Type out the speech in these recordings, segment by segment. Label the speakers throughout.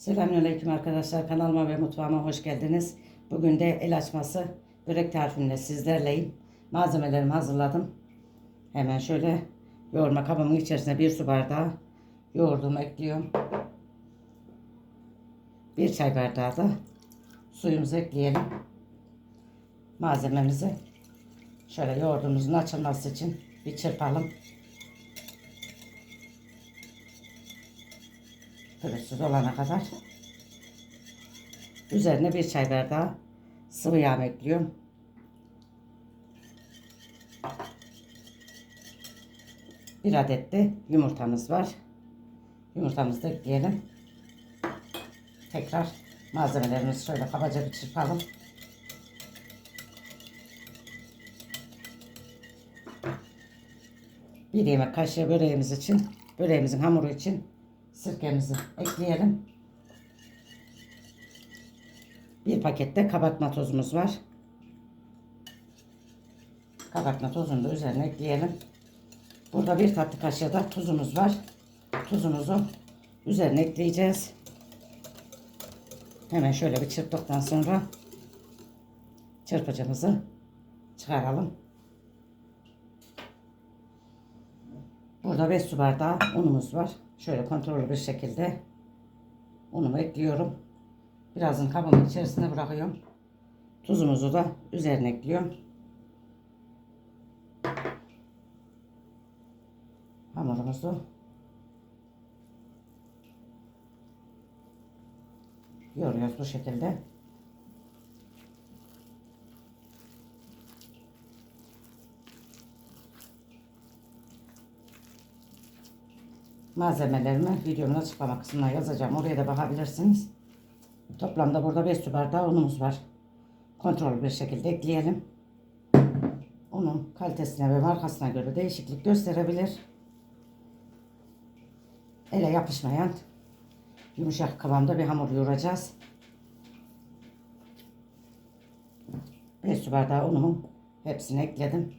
Speaker 1: Selamünaleyküm arkadaşlar. Kanalıma ve mutfağıma hoş geldiniz. Bugün de el açması börek tarifimle sizlerleyim. Malzemelerimi hazırladım. Hemen şöyle yoğurma kabımın içerisine bir su bardağı yoğurdumu ekliyorum. Bir çay bardağı da suyumuzu ekleyelim. Malzememizi şöyle yoğurdumuzun açılması için bir çırpalım. Pürüzsüz olana kadar. Üzerine bir çay bardağı sıvı yağ ekliyorum. Bir adet de yumurtamız var. Yumurtamızı da ekleyelim. Tekrar malzemelerimizi şöyle kabaca bir çırpalım. Bir yemek kaşığı böreğimiz için, böreğimizin hamuru için sirkemizi ekleyelim. Bir pakette kabartma tozumuz var. Kabartma tozunu da üzerine ekleyelim. Burada bir tatlı kaşığı da tuzumuz var. Tuzumuzu üzerine ekleyeceğiz. Hemen şöyle bir çırptıktan sonra çırpıcımızı çıkaralım. Burada 5 su bardağı unumuz var. Şöyle kontrollü bir şekilde unumu ekliyorum. Birazını kabımın içerisine bırakıyorum. Tuzumuzu da üzerine ekliyorum. Hamurumuzu yoruyoruz bu şekilde. Malzemelerimi videomun açıklama kısmına yazacağım. Oraya da bakabilirsiniz. Toplamda burada 5 su bardağı unumuz var. Kontrol bir şekilde ekleyelim. Unun kalitesine ve markasına göre değişiklik gösterebilir. Ele yapışmayan yumuşak kıvamda bir hamur yoğuracağız. 5 su bardağı unumun hepsini ekledim.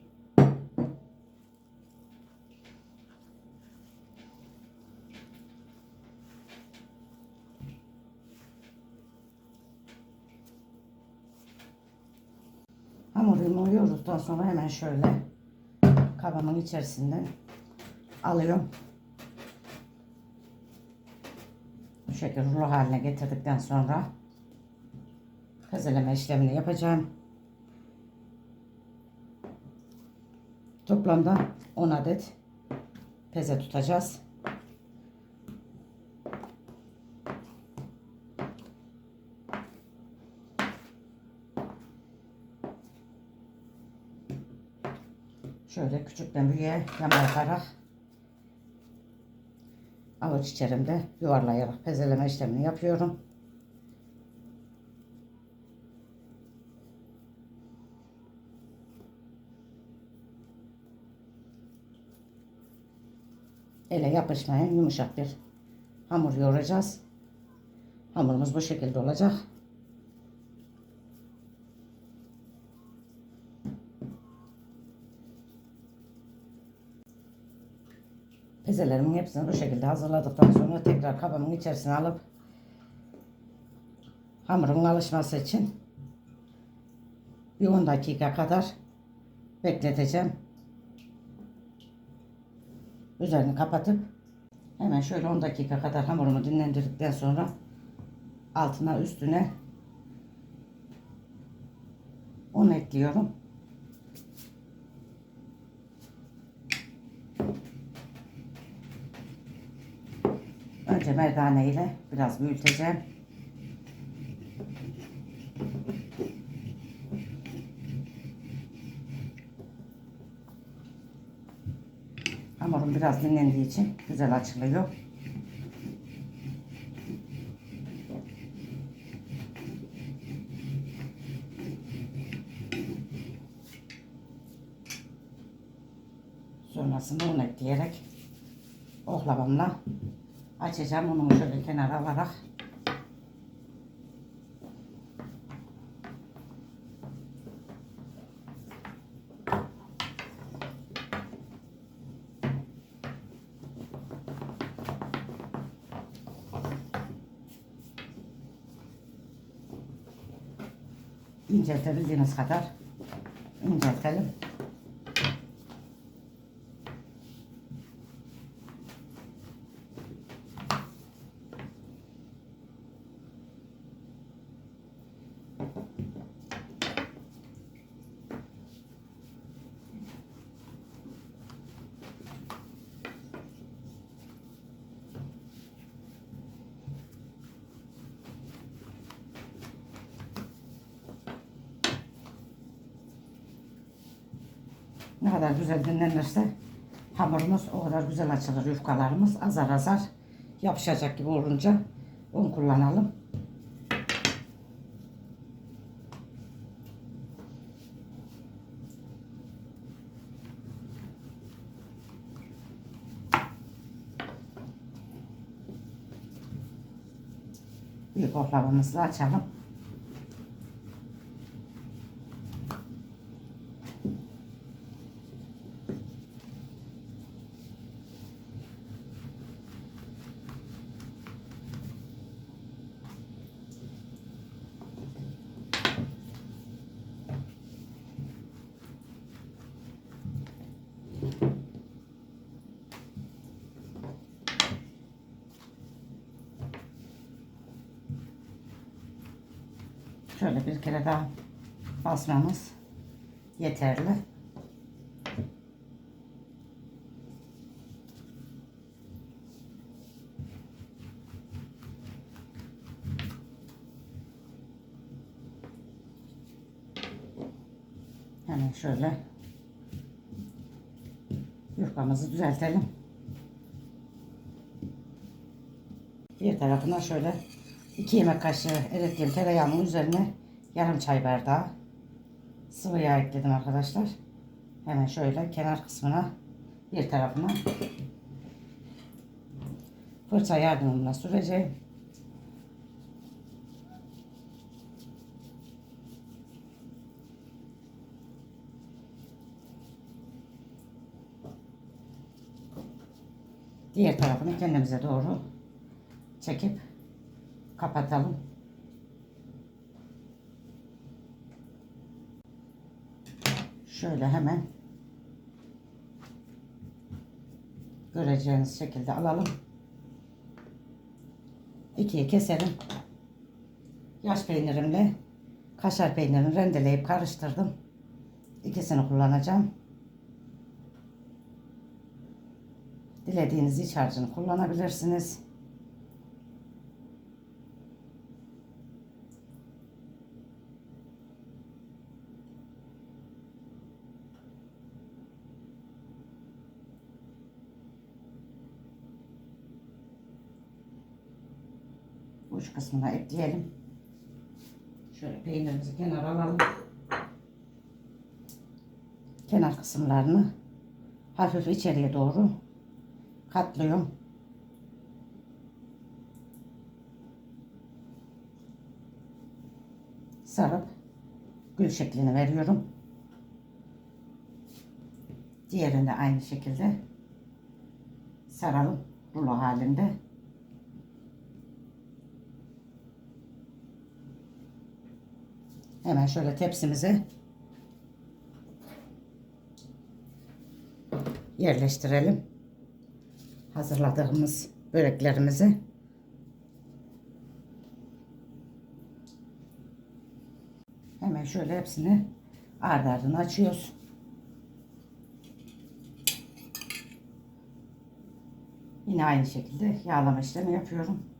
Speaker 1: Yoğurduktan sonra hemen şöyle kabımın içerisinden alıyorum. Bu şekilde rulo haline getirdikten sonra kazeleme işlemini yapacağım. Toplamda 10 adet peze tutacağız. Şöyle küçükten büyüğe yamultarak avuç içerimde yuvarlayarak pezeleme işlemini yapıyorum. Ele yapışmayan yumuşak bir hamur yoğuracağız. Hamurumuz bu şekilde olacak. Pezelerimin hepsini bu şekilde hazırladıktan sonra tekrar kabımın içerisine alıp hamurun alışması için bir 10 dakika kadar bekleteceğim. Üzerini kapatıp hemen şöyle 10 dakika kadar hamurumu dinlendirdikten sonra altına üstüne un ekliyorum. Önce merdane ile biraz büyüteceğim. Hamurum biraz dinlendiği için güzel açılıyor. Sonrasında un ekleyerek oklavamla açacağım. Onu şöyle kenara alarak. inceltebildiğiniz kadar inceltelim. Ne kadar güzel dinlenirse hamurumuz o kadar güzel açılır yufkalarımız azar azar yapışacak gibi olunca un kullanalım. Büyük oklavamızla açalım. Şöyle bir kere daha basmamız yeterli. Hemen şöyle yufkamızı düzeltelim. Bir tarafına şöyle 2 yemek kaşığı erittiğim tereyağının üzerine yarım çay bardağı sıvı yağ ekledim arkadaşlar. Hemen şöyle kenar kısmına bir tarafına fırça yardımıyla süreceğim. Diğer tarafını kendimize doğru çekip kapatalım. Şöyle hemen göreceğiniz şekilde alalım. İkiye keselim. Yaş peynirimle kaşar peynirini rendeleyip karıştırdım. İkisini kullanacağım. Dilediğiniz iç harcını kullanabilirsiniz. Uç kısmına ekleyelim. Şöyle peynirimizi kenara alalım. Kenar kısımlarını hafif içeriye doğru katlıyorum. Sarıp gül şeklini veriyorum. Diğerini aynı şekilde saralım rulo halinde. Hemen şöyle tepsimize yerleştirelim. Hazırladığımız böreklerimizi. Hemen şöyle hepsini ard ardına açıyoruz. Yine aynı şekilde yağlama işlemi yapıyorum.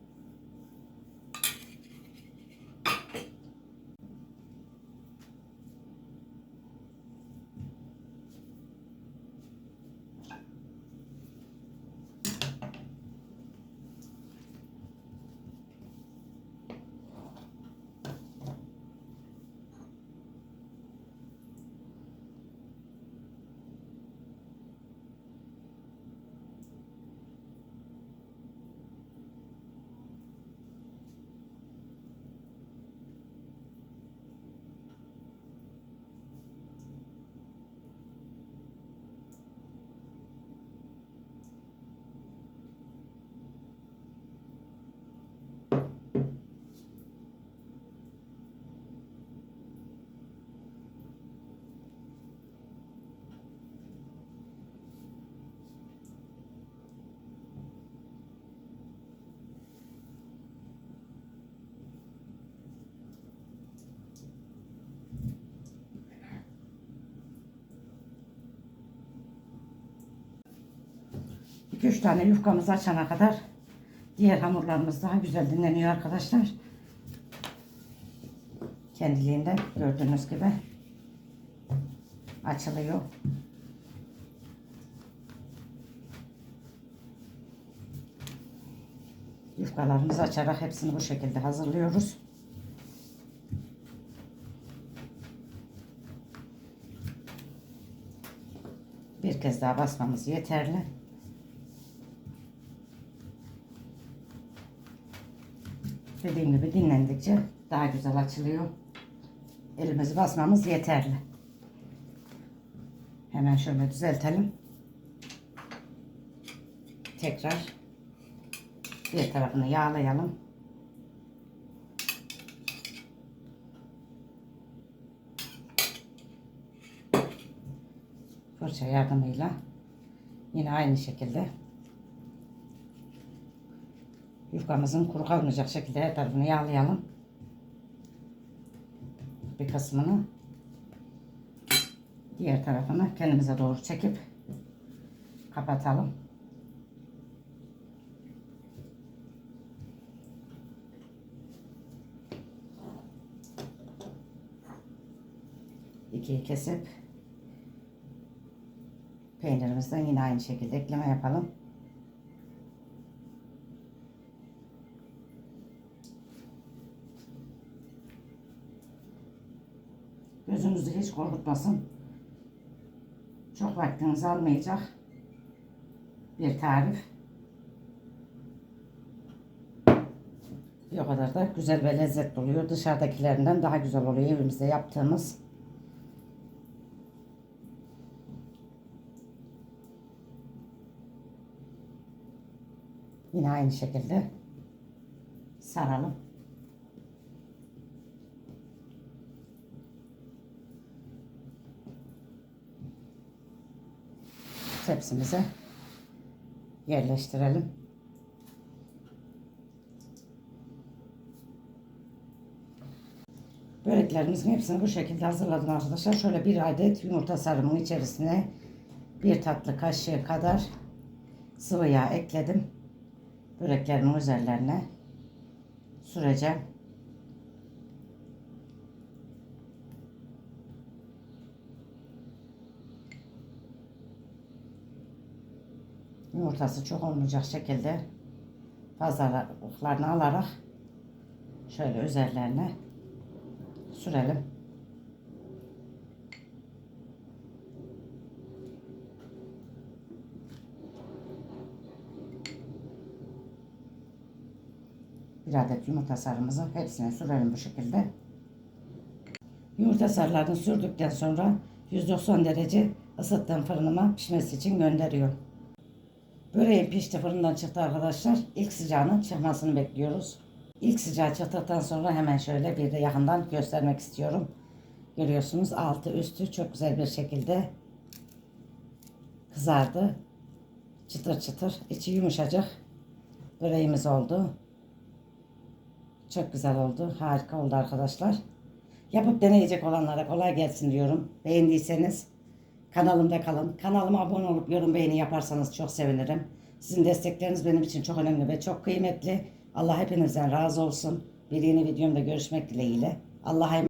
Speaker 1: 2-3 tane yufkamızı açana kadar diğer hamurlarımız daha güzel dinleniyor arkadaşlar. Kendiliğinden gördüğünüz gibi açılıyor. Yufkalarımızı açarak hepsini bu şekilde hazırlıyoruz. Bir kez daha basmamız yeterli. Dediğim gibi dinlendikçe daha güzel açılıyor. Elimizi basmamız yeterli. Hemen şöyle düzeltelim. Tekrar bir tarafını yağlayalım. Fırça yardımıyla yine aynı şekilde yufkamızın kuru kalmayacak şekilde her tarafını yağlayalım. Bir kısmını diğer tarafını kendimize doğru çekip kapatalım. ikiye kesip peynirimizden yine aynı şekilde ekleme yapalım. Gözünüzü hiç korkutmasın. Çok vaktinizi almayacak bir tarif. Bir o kadar da güzel ve lezzetli oluyor. Dışarıdakilerinden daha güzel oluyor evimizde yaptığımız. Yine aynı şekilde saralım. Tepsimize yerleştirelim. Böreklerimizin hepsini bu şekilde hazırladım arkadaşlar. Şöyle bir adet yumurta sarımın içerisine bir tatlı kaşığı kadar sıvı yağ ekledim. Böreklerimin üzerlerine süreceğim. Yumurtası çok olmayacak şekilde fazlalıklarını alarak şöyle üzerlerine sürelim. Bir adet yumurta sarımızı hepsine sürelim bu şekilde. Yumurta sarılarını sürdükten sonra 190 derece ısıttığım fırınıma pişmesi için gönderiyorum. Böreğim pişti fırından çıktı arkadaşlar. İlk sıcağının çıkmasını bekliyoruz. İlk sıcağı çıktıktan sonra hemen şöyle bir de yakından göstermek istiyorum. Görüyorsunuz altı üstü çok güzel bir şekilde kızardı. Çıtır çıtır içi yumuşacık böreğimiz oldu. Çok güzel oldu. Harika oldu arkadaşlar. Yapıp deneyecek olanlara kolay gelsin diyorum. Beğendiyseniz kanalımda kalın. Kanalıma abone olup yorum beğeni yaparsanız çok sevinirim. Sizin destekleriniz benim için çok önemli ve çok kıymetli. Allah hepinizden razı olsun. Bir yeni videomda görüşmek dileğiyle. Allah'a